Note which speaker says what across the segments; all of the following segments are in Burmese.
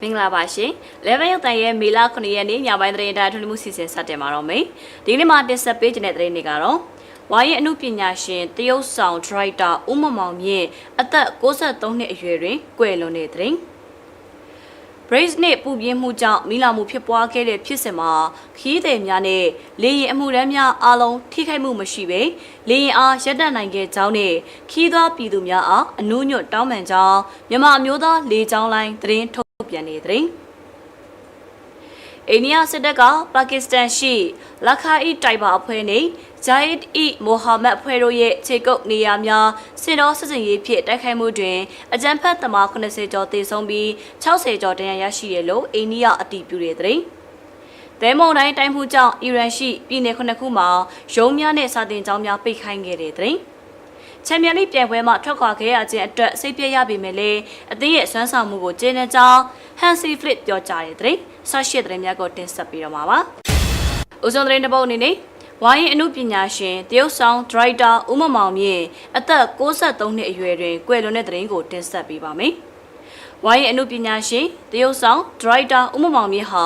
Speaker 1: မင်္ဂလာပါရှင်။ Level ရုပ်တန်ရဲ့မေလ9ရက်နေ့ညပိုင်းသတင်းဒါထွန်းမှုစီစဉ်ဆက်တင်ပါတော့မယ်။ဒီနေ့မှာတင်ဆက်ပေးခြင်းတဲ့သတင်းတွေကတော့ဝါရင်အမှုပညာရှင်တရုတ်ဆောင်ဒရိုက်တာဦးမမောင်မြင့်အသက်63နှစ်အရွယ်တွင်ကွယ်လွန်တဲ့သတင်း။ Brace နဲ့ပူပြင်းမှုကြောင့်မိလာမှုဖြစ်ပွားခဲ့တဲ့ဖြစ်စဉ်မှာခီးသည်များနဲ့လေရင်အမှုရမ်းများအားလုံးထိခိုက်မှုမရှိဘဲလေရင်အားရပ်တန့်နိုင်ခဲ့ကြောင်းနဲ့ခီးသွားပြည်သူများအားအနုညွတ်တောင်းပန်ကြောင်းမြန်မာအမျိုးသားလေကြောင်းလိုင်းသတင်းထုတ် ပြန်နေတဲ့သတင်းအိန္ဒိယစစ်တပ်ကပါကစ္စတန်ရှိလက်ခါအီတိုက်ပါအဖွဲ့နဲ့ဂျိုင်ဒ်အီမိုဟာမက်အဖွဲ့တို့ရဲ့ခြေကုပ်နေရာများစစ်တော်စစ်စင်ရေးဖြစ်တိုက်ခိုက်မှုတွင်အကြမ်းဖက်သမား80ကျော်သေဆုံးပြီး60ကျော်ဒဏ်ရာရရှိတယ်လို့အိန္ဒိယအတည်ပြုတဲ့သတင်း။ဒဲမုန်တိုင်းတိုင်းမှုကြောင့်အီရန်ရှိပြည်နယ်ခုနှစ်ခုမှာရုံးများနဲ့စာတင်ကျောင်းများပိတ်ခိုင်းခဲ့တဲ့သတင်း။ ချန်ပီယံလိပြိုင်ပွဲမှာထွက်ခွာခဲ့ရခြင်းအတွက်စိတ်ပြည့်ရပေမဲ့လည်းအသင်းရဲ့စွမ်းဆောင်မှုကိုကျေနပ်ကြောင်းဟန်စီဖလစ်ပြောကြားတဲ့သတင်း။ဆက်ရှိတဲ့သတင်းများကိုတင်ဆက်ပေးတော့မှာပါ။ဦးစုံသတင်းတစ်ပုဒ်အနေနဲ့ဝိုင်းရင်အမှုပညာရှင်တရုတ်ဆောင်ဒရိုက်တာဦးမမောင်မြင့်အသက်63နှစ်အရွယ်တွင်ကွယ်လွန်တဲ့သတင်းကိုတင်ဆက်ပေးပါမယ်။ဝိုင်းရင်အမှုပညာရှင်တရုတ်ဆောင်ဒရိုက်တာဦးမမောင်မြင့်ဟာ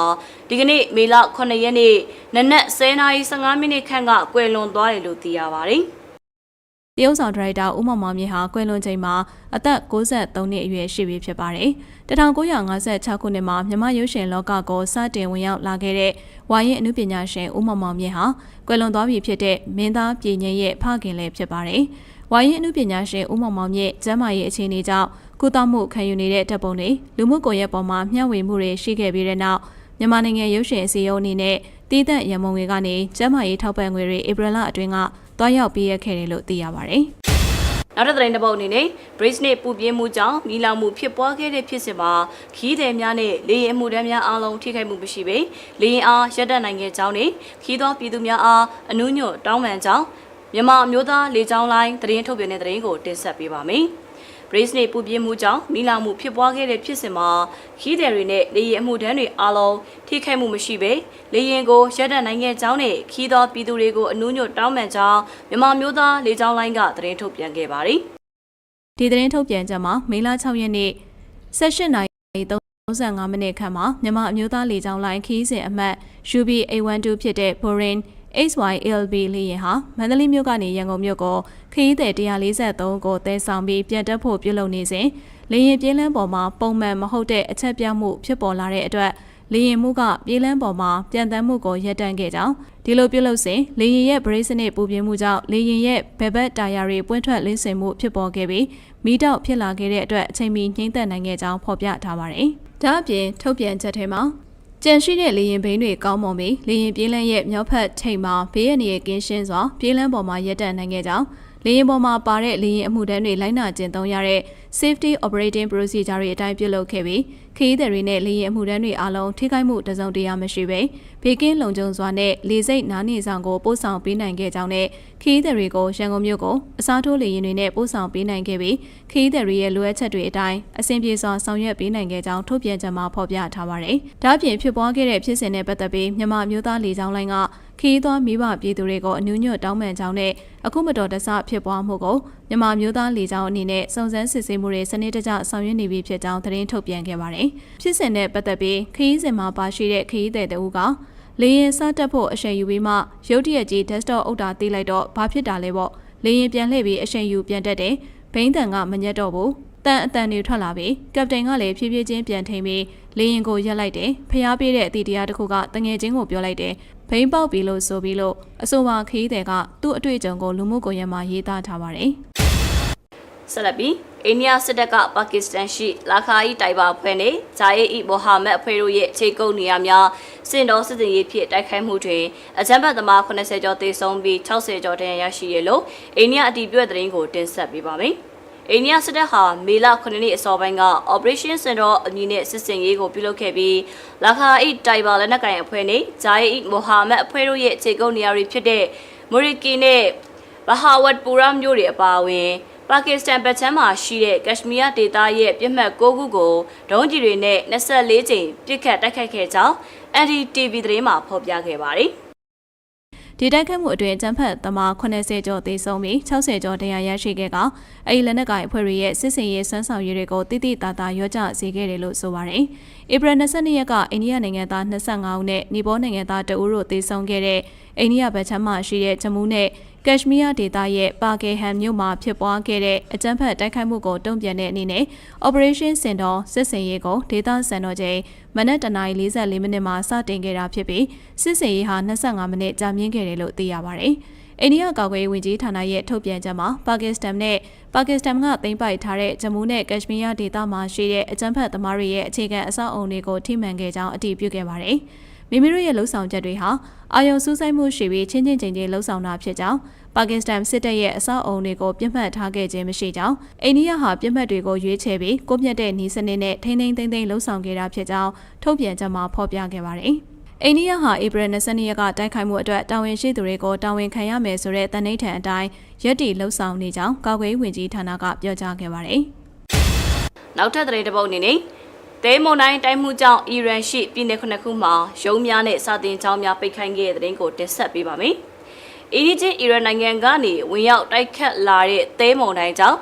Speaker 1: ဒီကနေ့မေလ9ရက်နေ့နနက်10:15မိနစ်ခန့်ကကွယ်လွန်သွားတယ်လို့သိရပါတယ်။
Speaker 2: တရုတ်ဆောင်ဒရိုက်တာဦးမောင်မောင်မြင့်ဟာကွယ်လွန်ချိန်မှာအသက်63နှစ်အရွယ်ရှိပြီဖြစ်ပါတယ်။1956ခုနှစ်မှာမြန်မာရုပ်ရှင်လောကကိုစတင်ဝင်ရောက်လာခဲ့တဲ့ဝါရင်အနုပညာရှင်ဦးမောင်မောင်မြင့်ဟာကွယ်လွန်သွားပြီဖြစ်တဲ့မင်းသားပြည်ငယ်ရဲ့ဖခင်လည်းဖြစ်ပါတယ်။ဝါရင်အနုပညာရှင်ဦးမောင်မောင်မြင့်ကျမ်းမာရေးအခြေအနေကြောင့်ကုသမှုခံယူနေတဲ့တပ်ပုံတွေလူမှုကွန်ရက်ပေါ်မှာမျှဝေမှုတွေရှိခဲ့ပြီးတဲ့နောက်မြန်မာနိုင်ငံရုပ်ရှင်အစည်းအရုံးအနေနဲ့တည်တဲ့ရမုံတွေကနေကျမ်းမာရေးထောက်ပံ့ငွေတွေဧပြီလအတွင်းက တွားရောက်ပေးရခဲ့တယ်လို့သိရပါတယ်။
Speaker 1: နောက်တစ်သတင်းတစ်ပုဒ်အနေနဲ့ Brace နဲ့ပူပြင်းမှုကြောင့်မိလောင်မှုဖြစ်ပွားခဲ့တဲ့ဖြစ်စဉ်မှာခီးသည်များနဲ့လေရင်အမှုတန်းများအားလုံးထိခိုက်မှုမရှိပေလေရင်အားရပ်တန့်နိုင်ခဲ့ကြောင်းနဲ့ခီးသောပြည်သူများအားအနုညွတ်တောင်းပန်ကြောင်းမြန်မာအမျိုးသားလေကြောင်းလိုင်းသတင်းထုတ်ပြန်တဲ့သတင်းကိုတင်ဆက်ပေးပါမယ်။ Brace နဲ့ပူပြင်းမှုကြောင့်မိလောင်မှုဖြစ်ပွားခဲ့တဲ့ဖြစ်စဉ်မှာခီးသည်တွေနဲ့လေရင်အမှုတန်းတွေအားလုံးထိခိုက်မှုမရှိပေလေရင်ကိုရပ်တန့်နိုင်ခဲ့ကြောင်းနဲ့ခီးသောပြည်သူတွေကိုအနုညွတ်တောင်းပန်ကြောင်းမြန်မာမျိုးသားလေကြောင်းလိုင်းကသတင်းထုတ်ပြန်ခဲ့ပါတယ်။
Speaker 2: ဒီသတင်းထုတ်ပြန်ချက်မှာမေလ6ရက်နေ့18နာရီ35မိနစ်ခန့်မှာမြန်မာအမျိုးသားလေကြောင်းလိုင်းခီးစဉ်အမှတ် UB812 ဖြစ်တဲ့ Boring XYLB လေယာဉ်ဟာမန္တလေးမြို့ကနေရန်ကုန်မြို့ကိုခရီးသည်143ကိုတဲဆောင်ပြီးပြန်တက်ဖို့ပြုလုပ်နေစဉ်လေယာဉ်ပြေးလမ်းပေါ်မှာပုံမှန်မဟုတ်တဲ့အချက်ပြမှုဖြစ်ပေါ်လာတဲ့အတွက်လေယာဉ်မှုကပြေးလမ်းပေါ်မှာပြန်တမ်းမှုကိုရပ်တန့်ခဲ့ကြောင်းဒီလိုပြုလုပ်စဉ်လေယာဉ်ရဲ့ brake စနစ်ပူပြင်းမှုကြောင့်လေယာဉ်ရဲ့ဘယ်ဘက်တာယာတွေပွင့်ထွက်လင်းစင်မှုဖြစ်ပေါ်ခဲ့ပြီးမီးတောက်ဖြစ်လာခဲ့တဲ့အတွက်အချိန်မီနှိမ့်သက်နိုင်ခဲ့ကြောင်းဖော်ပြထားပါတယ်။ဒါအပြင်ထုတ်ပြန်ချက်ထဲမှာ ကြန့်ရှိတဲ့လေရင်ဘိန်းတွေကောင်းမွန်ပြီးလေရင်ပြေးလန်းရဲ့မြောက်ဖက်ထိပ်မှာဘေးရန်ရဲ့ကင်းရှင်းစွာပြေးလန်းပေါ်မှာရပ်တန့်နိုင်ခဲ့ကြောင်းလေရင်ပေါ်မှာပါတဲ့လေရင်အမှုတန်းတွေလိုက်နာကျင့်သုံးရတဲ့ safety operating procedure တွေအတိုင်းပြုလုပ်ခဲ့ပြီး ခရီးသည်တွေနဲ့လေရင်အမှုတန်းတွေအားလုံးထိခိုက်မှုတစုံတရာမရှိဘဲဘေကင်းလုံခြုံစွာနဲ့လေစိတ်နားနေဆောင်ကိုပို့ဆောင်ပေးနိုင်ခဲ့ကြောင်းနဲ့ခရီးသည်တွေကိုရန်ကုန်မြို့ကိုအစားထိုးလေရင်တွေနဲ့ပို့ဆောင်ပေးနိုင်ခဲ့ပြီးခရီးသည်တွေရဲ့လိုအပ်ချက်တွေအတိုင်းအဆင်ပြေစွာဆောင်ရွက်ပေးနိုင်ခဲ့ကြောင်းထုတ်ပြန်ချက်မှာဖော်ပြထားပါတယ်။ဒါ့အပြင်ဖြစ်ပွားခဲ့တဲ့ဖြစ်စဉ်နဲ့ပတ်သက်ပြီးမြန်မာမျိုးသားလေကြောင်းလိုင်းကခရီးသွားမိဘပြည်သူတွေကိုအနူးညွတ်တောင်းပန်ကြောင်းနဲ့အခုမတော်တဆဖြစ်ပွားမှုကိုမြန်မာမျိုးသားလေကြောင်းအနေနဲ့စုံစမ်းစစ်ဆေးမှုတွေစနစ်တကျဆောင်ရွက်နေပြီဖြစ်ကြောင်းသတင်းထုတ်ပြန်ခဲ့ပါတယ်။ဖြစ်စဉ်နဲ့ပတ်သက်ပြီးခရီးစဉ်မှာပါရှိတဲ့ခရီးသည်တဦးကလေရင်စတက်ဖို့အချိန်ယူပြီးမှရုတ်တရက်ကြီး desktop အုပ်တာတီးလိုက်တော့ဘာဖြစ်တာလဲပေါ့လေရင်ပြန်လှည့်ပြီးအချိန်ယူပြန်တက်တယ်ဘိန်းတန်ကမညက်တော့ဘူးတန်အတန်တွေထွက်လာပြီးကပတိန်ကလည်းဖြည်းဖြည်းချင်းပြန်ထိန်ပြီးလေရင်ကိုရက်လိုက်တယ်ဖျားပေးတဲ့အတီတရားတစ်ခုကတငယ်ချင်းကိုပြောလိုက်တယ် ဘိန်းပေါက်ပြီလို့ဆိုပြီးလို့အဆိုပါခရီးသည်ကသူ့အတွေ့အကြုံကိုလူမှုကွန်ရက်မှာရေးသားထားပါတယ်
Speaker 1: ဆက်လက်ပြီးအိန္ဒိယစစ်တပ်ကပါကစ္စတန်ရှိလာခါအီတိုင်ဘာဖွဲ့နဲ့ဂျာယေအီမိုဟာမက်အဖွဲ့တို့ရဲ့ခြေကုပ်နေရာများစင်တော်စစ်စင်ရေးဖြစ်တိုက်ခိုက်မှုတွင်အကြမ်းဖက်သမား80ကျော်သေဆုံးပြီး60ကျော်ဒဏ်ရာရရှိရလို့အိန္ဒိယအတီးပြည့်သတင်းကိုတင်ဆက်ပေးပါမယ်။ အိန္ဒိယစစ်တပ်ဟာမေလ9ရက်အစောပိုင်းက Operation Sindor အမည်နဲ့စစ်စင်ရေးကိုပြုလုပ်ခဲ့ပြီးလာခါအီတိုင်ဘာလက်နက်ကိုင်အဖွဲ့နဲ့ဂျာယေအီမိုဟာမက်အဖွဲ့တို့ရဲ့ခြေကုပ်နေရာတွေဖြစ်တဲ့မိုရီကီနဲ့ဘဟာဝတ်ပူရာမြို့တွေအပါအဝင်ပါကစ္စတန်ဗတ်ချမ်းမှာရှိတဲ့ကက်ရှမီးယားဒေသရဲ့ပြစ်မှတ်6ခုကိုဒုံးကျည်တွေနဲ့24ကြိမ်ပစ်ခတ်တိုက်ခိုက်ခဲ့ကြောင်း NDTV သတင်းမှာဖော်ပြခဲ့ပါတယ်
Speaker 2: ဒီတိုက်ခိုက်မှုအတွင်းကျန်းဖက်သမား80ကျော်သေဆုံးပြီး60ကျော်တရားရရှိခဲ့ကအဲဒီလက်နက်ကိုင်အဖွဲ့တွေရဲ့စစ်စင်ရေးဆွမ်းဆောင်ရည်တွေကိုတိတိတသားရောကြစေခဲ့တယ်လို့ဆိုပါတယ်။ဧပြီ22ရက်ကအိန္ဒိယနိုင်ငံသား25ဦးနဲ့နီပေါနိုင်ငံသား2ဦးတို့သေဆုံးခဲ့တဲ့ အိန္ဒိယဗချမ်းမှရှိတဲ့ဂျမူးနဲ့ကက်ရှမီးယားဒေသရဲ့ပါကေဟန်မြို့မှာဖြစ်ပွားခဲ့တဲ့အကြမ်းဖက်တိုက်ခိုက်မှုကိုတုံ့ပြန်တဲ့အနေနဲ့ Operation Sindor စစ်စင်ရေးကိုဒေသစံတော်ချိန်မနက်တနာရီ44မိနစ်မှာစတင်ခဲ့တာဖြစ်ပြီးစစ်စင်ရေးဟာ25မိနစ်ကြာမြင့်ခဲ့တယ်လို့သိရပါတယ်။အိန္ဒိယကာကွယ်ရေးဝန်ကြီးဌာနရဲ့ထုတ်ပြန်ချက်မှာပါကစ္စတန်နဲ့ပါကစ္စတန်ကသိမ်းပိုက်ထားတဲ့ဂျမူးနဲ့ကက်ရှမီးယားဒေသမှာရှိတဲ့အကြမ်းဖက်သမားတွေရဲ့အခြေခံအဆောက်အုံတွေကိုထိမှန်ခဲ့ကြောင်းအတည်ပြုခဲ့ပါတယ်။ မိမိတို့ရဲ့လှုပ်ဆောင်ချက်တွေဟာအာယုံစူးစိုက်မှုရှိပြီးချင်းချင်းချင်းချင်းလှုပ်ဆောင်တာဖြစ်ကြောင်းပါကစ္စတန်စစ်တပ်ရဲ့အဆောက်အုံတွေကိုပြစ်မှတ်ထားခဲ့ခြင်းမရှိကြောင်းအိန္ဒိယဟာပြစ်မှတ်တွေကိုရွေးချယ်ပြီးကိုမြတ်တဲ့နီးစနစ်နဲ့ထိန်းသိမ်းသိမ်းသိမ်းလှုပ်ဆောင်ခဲ့တာဖြစ်ကြောင်းထုတ်ပြန်ချက်မှာဖော်ပြခဲ့ပါတယ်။အိန္ဒိယဟာဧပြီ22ရက်ကတိုက်ခိုက်မှုအတွက်တာဝန်ရှိသူတွေကိုတာဝန်ခံရမယ်ဆိုတဲ့တန်ဋိဌာန်အတိုင်းရက်တီလှုပ်ဆောင်နေကြောင်းကာကွယ်ရေးဝန်ကြီးဌာနကပြောကြားခဲ့ပါတယ်။
Speaker 1: နောက်ထပ်သတင်းတစ်ပုဒ်အနေနဲ့ ဒဲမွန်တိုင်းတိုင်းမှုကြောင့်အီရန်ရှိပြည်နယ်ခုနှစ်ခုမှာရုံးများနဲ့စာတင်ကျောင်းများပိတ်ခိုင်းခဲ့တဲ့သတင်းကိုတင်ဆက်ပေးပါမယ်။အီဂျစ်အီရန်နိုင်ငံကနေဝင်ရောက်တိုက်ခတ်လာတဲ့ဒဲမွန်တိုင်းကြောင့်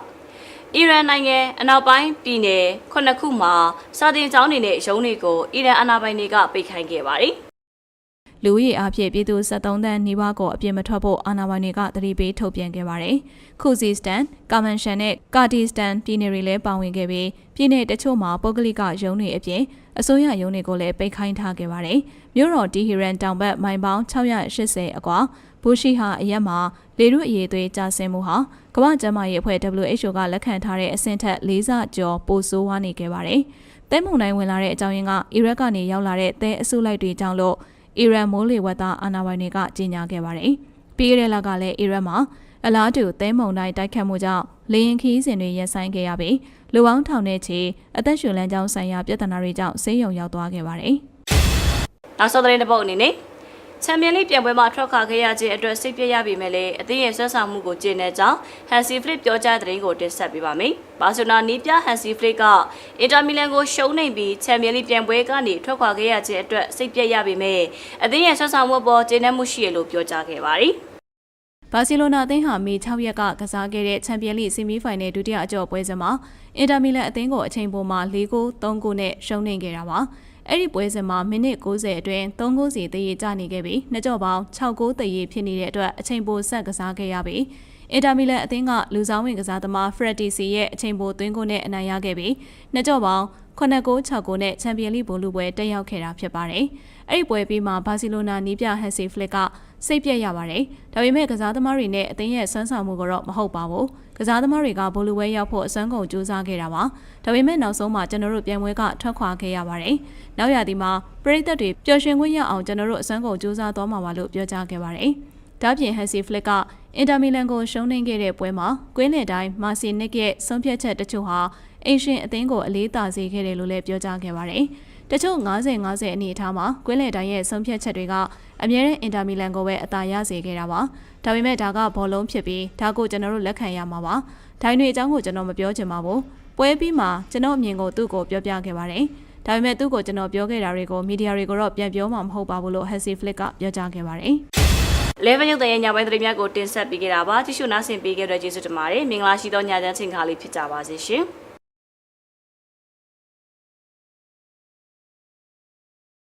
Speaker 1: အီရန်နိုင်ငံအနောက်ပိုင်းပြည်နယ်ခုနှစ်ခုမှာစာတင်ကျောင်းတွေနဲ့ရုံးတွေကိုအီရန်အာဏာပိုင်တွေကပိတ်ခိုင်းခဲ့ပါတယ်။
Speaker 2: လူဦးရေအဖြစ်ပြည်သူ73တန်းနီးပါးကိုအပြစ်မထွက်ဖို့အာဏာပိုင်တွေကသတိပေးထုတ်ပြန်ခဲ့ပါတယ်။ခုစီစတန်၊ကာမန်ရှန်နဲ့ကာတီစတန်ပြည်နယ်တွေလည်းပါဝင်ခဲ့ပြီးပြည်နယ်တချို့မှာပုဂ္ဂလိကရုံးတွေအပြင်အစိုးရရုံးတွေကိုလည်းပိတ်ခိုင်းထားခဲ့ပါတယ်။မြို့တော်ဒီဟီရန်တောင်ဘက်မိုင်ပေါင်း680အကွာဘူရှိဟာအရက်မှာလေရုအရေးသွေးကျဆင်းမှုဟာကမ္ဘာ့ကျန်းမာရေးအဖွဲ့ WHO ကလက်ခံထားတဲ့အဆင့်ထက်၄ဆကျော်ပိုဆိုးဝါးနေခဲ့ပါတယ်။တဲမုန်တိုင်းဝင်လာတဲ့အကြောင်းရင်းကအီရတ်ကနေရောက်လာတဲ့သဲအစုလိုက်တွေကြောင့်လို့ အီရန်မိုးလေဝသအာဏာပိုင်တွေကကြေညာခဲ့ပါတယ်။ပြီးခဲ့တဲ့လကလည်းအီရတ်မှာအလားတူသဲမုန်တိုင်းတိုက်ခတ်မှုကြောင့်လေရင်ခီးစဉ်တွေရပ်ဆိုင်းခဲ့ရပြီးလူပေါင်းထောင်နဲ့ချီအသက်ရှူလမ်းကြောင်းဆိုင်ရာပြဿနာတွေကြောင့်ဆေးရုံရောက်သွားခဲ့ပါတယ်။
Speaker 1: နောက်ဆုံးသတင်းတစ်ပုဒ်အနေနဲ့ ချန်ပီယံလိပြန်ပွဲမှာထွက်ခွာခဲ့ရခြင်းအတွက်စိတ်ပြည့်ရပြီမဲ့လေအသင်းရဲ့ဆွမ်းဆောင်မှုကိုကျေနပ်ကြောင်းဟန်စီဖလစ်ပြောကြားတဲ့သတင်းကိုတင်ဆက်ပေးပါမယ်။ဘာစီလိုနာနီးပြဟန်စီဖလစ်ကအင်တာမီလန်ကိုရှုံးနိုင်ပြီးချန်ပီယံလိပြန်ပွဲကနေထွက်ခွာခဲ့ရခြင်းအတွက်စိတ်ပြည့်ရပြီမဲ့အသင်းရဲ့ဆွမ်းဆောင်မှုပေါ်ကျေနပ်မှုရှိရလို့ပြောကြားခဲ့ပါတယ်။
Speaker 2: ဘာစီလိုနာအသင်းဟာမေ6ရက်ကကစားခဲ့တဲ့ချန်ပီယံလိဆီမီဖိုင်နယ်ဒုတိယအကျော့ပွဲစဉ်မှာအင်တာမီလန်အသင်းကိုအချိန်ပိုမှာ၄ဂိုး၃ဂိုးနဲ့ရှုံးနိမ့်ခဲ့တာပါ။ အဲ့ဒီပွဲစဉ်မှာမိနစ်60အတွင်း3ဂိုးစီတည်ရကျနေခဲ့ပြီးနှစ်ကြော့ပေါင်း6ဂိုးတည်ရဖြစ်နေတဲ့အတွက်အချိန်ပိုဆက်ကစားခဲ့ရပြီးအင်တာမီလန်အသင်းကလူဆောင်ဝင်ကစားသမားဖရက်တီစီရဲ့အချိန်ပိုသွင်းကိုနဲ့အနိုင်ရခဲ့ပြီးနှစ်ကြော့ပေါင်း9ဂိုး6ဂိုးနဲ့ချန်ပီယံလိဘိုလူပွဲတက်ရောက်ခဲ့တာဖြစ်ပါတယ်။အဲ့ဒီပွဲပြီးမှဘာစီလိုနာနီးပြဟန်စီဖလစ်ကစိတ်ပြက်ရပါတယ်။ဒါပေမဲ့ကစားသမားတွေနဲ့အသင်းရဲ့ဆွမ်းဆောင်မှုကတော့မဟုတ်ပါဘူး။ ကစားသမားတွေကဘိုလူဝဲရောက်ဖို့အစွမ်းကုန်ကြိုးစားခဲ့တာပါ။ဒါပေမဲ့နောက်ဆုံးမှာကျွန်တော်တို့ပြန်ပွဲကထွက်ခွာခဲ့ရပါတယ်။နောက်ရသည်မှာပရိသတ်တွေပျော်ရွှင်ခွင့်ရအောင်ကျွန်တော်တို့အစွမ်းကုန်ကြိုးစားသွားမှာပါလို့ပြောကြားခဲ့ပါတယ်။ဒါပြင်ဟန်စီဖလစ်ကအင်တာမီလန်ကိုရှုံးနိမ့်ခဲ့တဲ့ပွဲမှာကွင်းလယ်တိုင်းမာစီနစ်ရဲ့ဆုံးဖြတ်ချက်တချို့ဟာအင်ရှင်အသင်းကိုအလေးသာစေခဲ့တယ်လို့လည်းပြောကြားခဲ့ပါတယ်။ တချို့90-50အနေအထားမှာကွင်းလယ်တိုင်းရဲ့ဆုံးဖြတ်ချက်တွေကအမြဲတမ်းအင်တာမီလန်ကိုပဲအသာရစေခဲ့တာပါ။ဒါပေမဲ့ဒါကဘောလုံးဖြစ်ပြီးဒါကိုကျွန်တော်တို့လက်ခံရမှာပါ။ဒိုင်းတွေအကြောင်းကိုကျွန်တော်မပြောချင်ပါဘူး။ပွဲပြီးမှကျွန်တော်အမြင်ကိုသူ့ကိုပြောပြခဲ့ပါတယ်။ဒါပေမဲ့သူ့ကိုကျွန်တော်ပြောခဲ့တာတွေကိုမီဒီယာတွေကိုတော့ပြန်ပြောမှာမဟုတ်ပါဘူးလို့ Hessy Flick ကပြောကြားခဲ့ပါတယ်။
Speaker 1: level ရုပ်သံရဲ့ညပိုင်းသတင်းများကိုတင်ဆက်ပေးခဲ့တာပါကြည့်ရှုနားဆင်ပေးခဲ့တဲ့ကျေးဇူးတင်ပါတယ်မင်္ဂလာရှိသောညချမ်းချိန်ခါလေးဖြစ်ကြပါစေရှင်